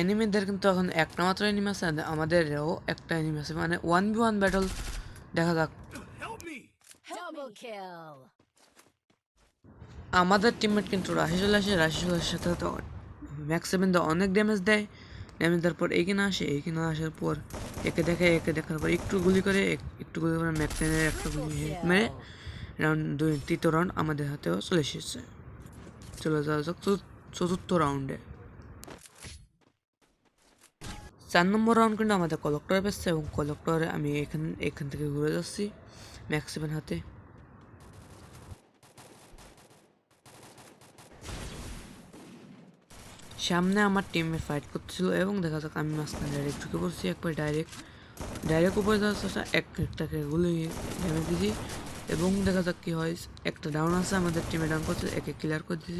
এনিমিদের কিন্তু এখন একটা মাত্র এনিমি আছে আমাদেরও একটা এনিমি আছে। মানে ওয়ান বি ওয়ান ব্যাটল দেখা যাক। আমাদের টিমমেট কিন্তু রাশিদুল আসে রাশিদুলের সাথে তো ম্যাক্স সেভেন অনেক ড্যামেজ দেয়। ড্যামেজ দেওয়ার পর এখানে আসে এখানে আসার পর একে দেখে, একে দেখার পর একটু গুলি করে একটু গুলি করে ম্যাক্স সেভেনের একটা গুলি মেরে রাউন্ড দুই, তৃতীয় রাউন্ড আমাদের হাতেও চলে এসেছে। চলে যাওয়া যাক। চতুর্থ- রাউন্ডে চার নম্বর রাউন্ড কিন্তু আমাদের কলেক্টরে পেয়েছে এবং কলেক্টরে আমি এখান এখান থেকে ঘুরে যাচ্ছি ম্যাক্স সেভেন হাতে। সামনে আমার টিমে ফাইট করতেছিল এবং দেখা যাক আমি মাঝখানে ডাইরেক্ট ঢুকে পড়ছি, একবার ডাইরেক্ট ডাইরেক্ট উপরে যাওয়ার চেষ্টা, এক, একটাকে গুলি ড্যামেজ দিয়েছি এবং দেখা যাক কি হয়, একটা ডাউন আছে, আমাদের টিমে ডাউন করছে, একে ক্লিয়ার করে দিয়েছি।